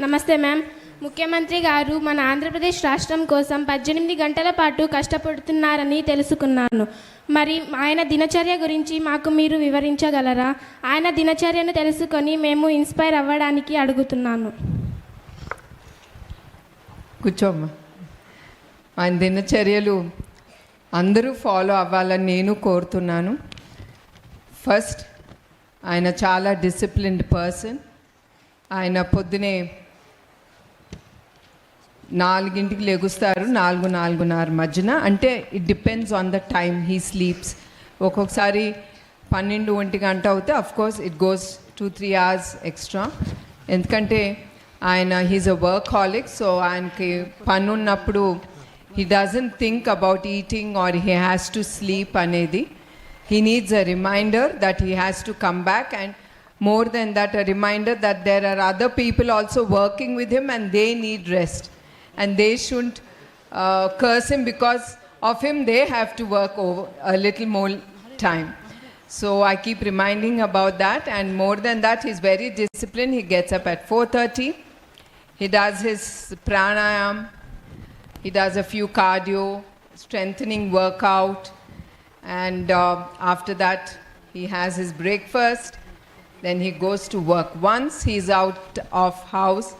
నమస్తే మ్యామ్. ముఖ్యమంత్రి గారు మన ఆంధ్రప్రదేశ్ రాష్ట్రం కోసం పద్దెనిమిది గంటల పాటు కష్టపడుతున్నారని తెలుసుకున్నాను. మరి ఆయన దినచర్య గురించి మాకు మీరు వివరించగలరా? ఆయన దినచర్యను తెలుసుకొని మేము ఇన్స్పైర్ అవ్వడానికి అడుగుతున్నాను. కూర్చోమ్మ. ఆయన దినచర్యలు అందరూ ఫాలో అవ్వాలని నేను కోరుతున్నాను. ఫస్ట్ ఆయన చాలా డిసిప్లిన్డ్ పర్సన్ ఆయన పొద్దునే నాలుగింటికి లెగుస్తారు నాలుగు నాలుగున్నర మధ్యన. అంటే it depends on the time he sleeps ఒక్కొక్కసారి పన్నెండు ఒంటి గంట అవుతే of course it goes two three hours extra ఎందుకంటే ఆయన he's a workaholic so ఆయనకి పని ఉన్నప్పుడు he doesn't think about eating or he has to sleep అనేది. He needs a reminder that he has to come back and more than that a reminder that there are other people also working with him and they need rest. And they shouldn't uh, curse him because of him. They have to work over a little more time. So i keep reminding about that. And more than that he's very disciplined. He gets up at 4.30 he does his pranayam. He does a few cardio strengthening workout. And uh, after that he has his breakfast. Then he goes to work once. He's out of house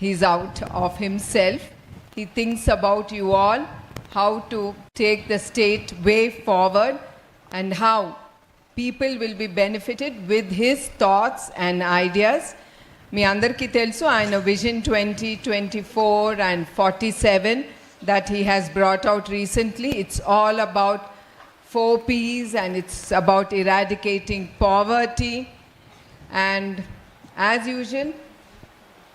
he's out of himself he thinks about you all how to take the state way forward and how people will be benefited with his thoughts and ideas మీ అందరికీ తెలుసు ఆయన vision twenty twenty four and forty seven that he has brought out recently it's all about four P's and it's about eradicating poverty. And as usual,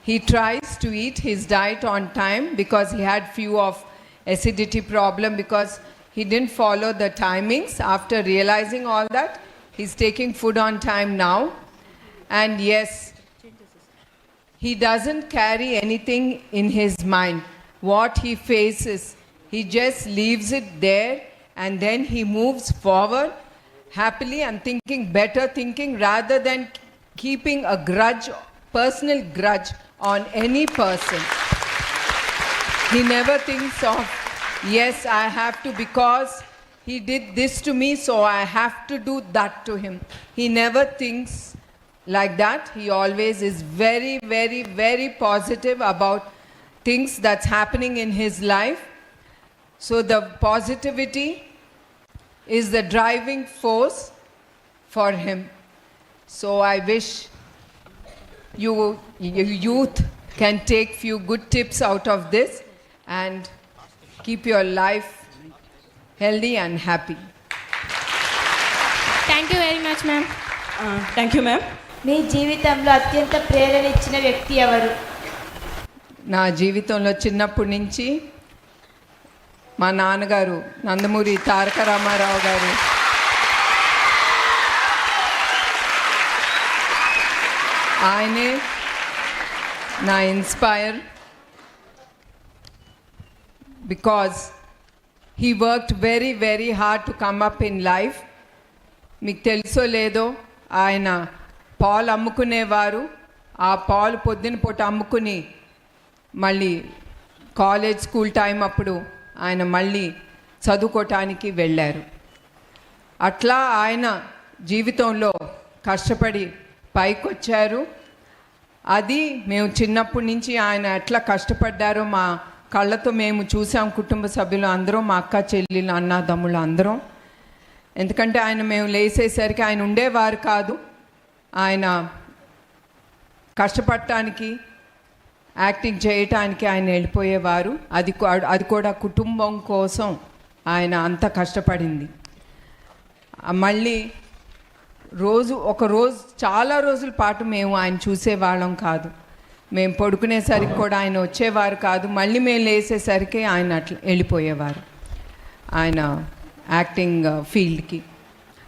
he tries to eat his diet on time because he had few of acidity problem because he didn't follow the timings. After realizing all that, he's taking food on time now. And yes, he doesn't carry anything in his mind. What he faces, he just leaves it there and then he moves forward happily and thinking better thinking rather than keeping a grudge, personal grudge on any person. He never thinks of, yes, I have to because he did this to me, so I have to do that to him. He never thinks like that. He always is very, very, very positive about things that's happening in his life. So the positivity is the driving force for him. So I wish you, you youth can take few good tips out of this and keep your life healthy and happy. Thank you very much ma'am thank you ma'am మీ జీవితంలో అత్యంత ప్రేరణ ఇచ్చిన వ్యక్తి ఎవరు? నా జీవితంలో చిన్నప్పటి నుంచి మా నాన్నగారు నందమూరి తారక రామారావు గారు ఆయనే నా inspire because he worked very very hard to come up in life మీకు తెలుసో లేదో ఆయన పాలు అమ్ముకునేవారు. ఆ పాలు పొద్దున పూట అమ్ముకుని మళ్ళీ కాలేజ్ స్కూల్ టైం అప్పుడు ఆయన మళ్ళీ చదువుకోవటానికి వెళ్ళారు. అట్లా ఆయన జీవితంలో కష్టపడి పైకొచ్చారు. అది మేము చిన్నప్పటి నుంచి ఆయన ఎట్లా కష్టపడ్డారో మా కళ్ళతో మేము చూసాం కుటుంబ సభ్యులు అందరూ మా అక్క చెల్లెలు అన్నదమ్ములు అందరం. ఎందుకంటే ఆయన మేము లేసేసరికి ఆయన ఉండేవారు కాదు. ఆయన కష్టపడటానికి యాక్టింగ్ చేయటానికి ఆయన వెళ్ళిపోయేవారు. అది అది కూడా కుటుంబం కోసం ఆయన అంత కష్టపడింది. మళ్ళీ రోజు ఒక రోజు చాలా రోజుల పాటు మేము ఆయన చూసేవాళ్ళం కాదు. మేము పడుకునేసరికి కూడా ఆయన వచ్చేవారు కాదు. మళ్ళీ మేము లేసేసరికి ఆయన అట్లా వెళ్ళిపోయేవారు. ఆయన యాక్టింగ్ ఫీల్డ్కి.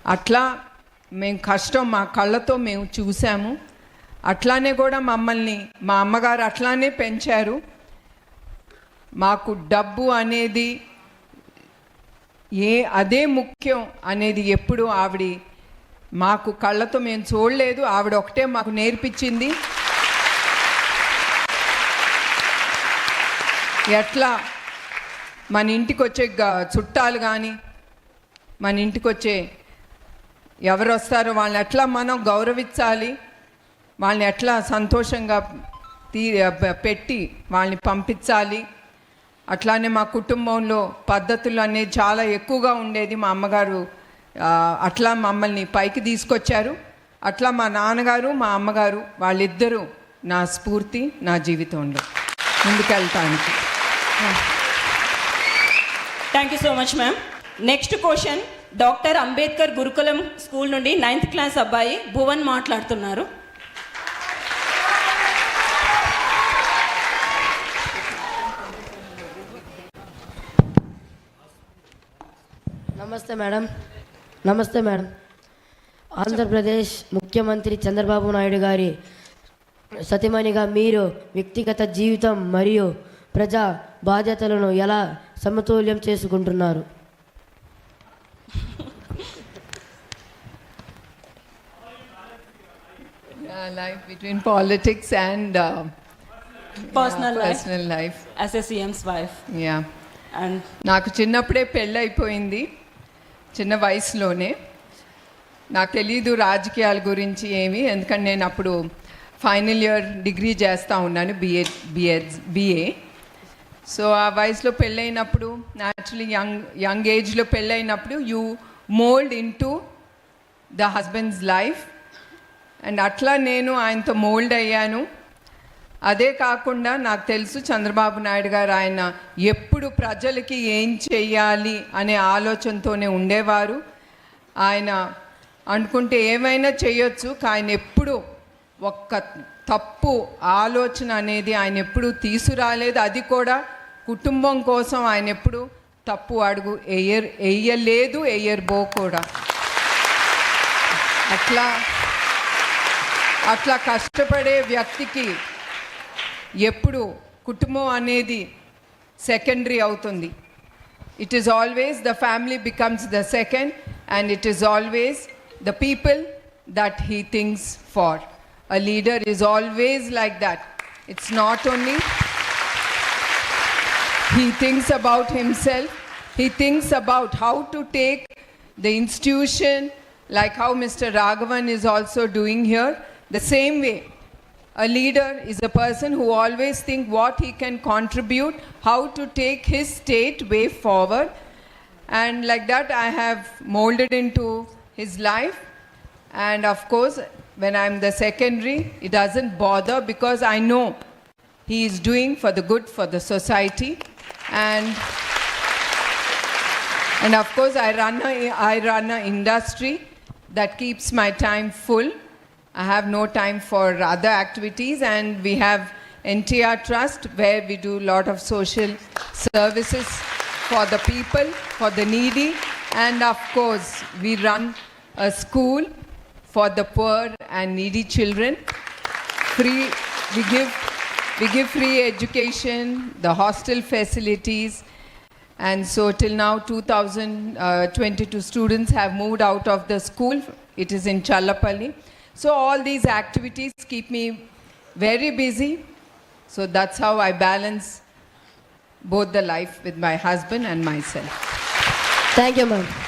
అట్లా మేము కష్టం మా కళ్ళతో మేము చూసాము. అట్లానే కూడా మమ్మల్ని మా అమ్మగారు అట్లానే పెంచారు. మాకు డబ్బు అనేది ఏ అదే ముఖ్యం అనేది ఎప్పుడు ఆవిడ మాకు కళ్ళతో మేము చూడలేదు. ఆవిడ ఒకటే మాకు నేర్పించింది. ఎట్లా? మన ఇంటికి వచ్చే చుట్టాలు కానీ మన ఇంటికి వచ్చే ఎవరు వస్తారో వాళ్ళని ఎట్లా మనం గౌరవించాలి? వాళ్ళని ఎట్లా సంతోషంగా తీ పెట్టి వాళ్ళని పంపించాలి? అట్లానే మా కుటుంబంలో పద్ధతులు అనేది చాలా ఎక్కువగా ఉండేది మా అమ్మగారు. అట్లా మమ్మల్ని పైకి తీసుకొచ్చారు. అట్లా మా నాన్నగారు మా అమ్మగారు వాళ్ళిద్దరూ నా స్ఫూర్తి నా జీవితంలో ముందుకెళ్తానికి. Thank you so much ma'am next question doctor Ambedkar Gurukulam school నుండి నైన్త్ క్లాస్ అబ్బాయి భువన్ మాట్లాడుతున్నారు. నమస్తే మేడం నమస్తే మేడం. ఆంధ్రప్రదేశ్ ముఖ్యమంత్రి చంద్రబాబు నాయుడు గారి సతిమణిగా మీరు వ్యక్తిగత జీవితం మరియు ప్రజా బాధ్యతలను ఎలా సమతుల్యం చేసుకుంటున్నారు? Life between politics and personal life and నాకు చిన్నప్పుడే పెళ్ళి అయిపోయింది చిన్న వయసులోనే. నాకు తెలీదు రాజకీయాల గురించి ఏమి ఎందుకంటే నేను అప్పుడు ఫైనల్ ఇయర్ డిగ్రీ చేస్తూ ఉన్నాను బిఏ బిఏ బిఏ సో ఆ వయసులో పెళ్ళైనప్పుడు న్యాచురలీ యంగ్ యంగ్ ఏజ్లో పెళ్ళైనప్పుడు you mould in to the husband's life and అట్లా నేను ఆయనతో మోల్డ్ అయ్యాను. అదే కాకుండా నాకు తెలుసు చంద్రబాబు నాయుడు గారు ఆయన ఎప్పుడు ప్రజలకి ఏం చేయాలి అనే ఆలోచనతోనే ఉండేవారు. ఆయన అనుకుంటే ఏమైనా చేయొచ్చు ఆయన ఎప్పుడు ఒక్క తప్పు ఆలోచన అనేది ఆయన ఎప్పుడు తీసుకురాలేదు. అది కూడా కుటుంబం కోసం ఆయన ఎప్పుడు తప్పు అడుగు ఎయ్యర్ ఎయ్యలేదు ఎయ్యర్బో కూడా. అట్లా అట్లా కష్టపడే వ్యక్తికి ఎప్పుడు కుటుంబం అనేది సెకండరీ అవుతుంది it is always the family becomes the second and it is always the people that he thinks for a leader is always like that it's not only he thinks about himself he thinks about how to take the institution like how mr raghavan is also doing here the same way a leader is a person who always think what he can contribute how to take his state way forward. And like that i have molded into his life. And of course when i'm the secondary it doesn't bother because i know he is doing for the good for the society. And and of course i run a, i run an industry that keeps my time full i have no time for other activities and we have ntr trust where we do a lot of social services for the people for the needy. And of course we run a school for the poor and needy children. Free we give we give free education the hostel facilities. And so till now 2022 uh, students have moved out of the school. It is in challapalli so all these activities keep me very busy. So that's how I balance both the life with my husband and myself. Thank you, ma'am.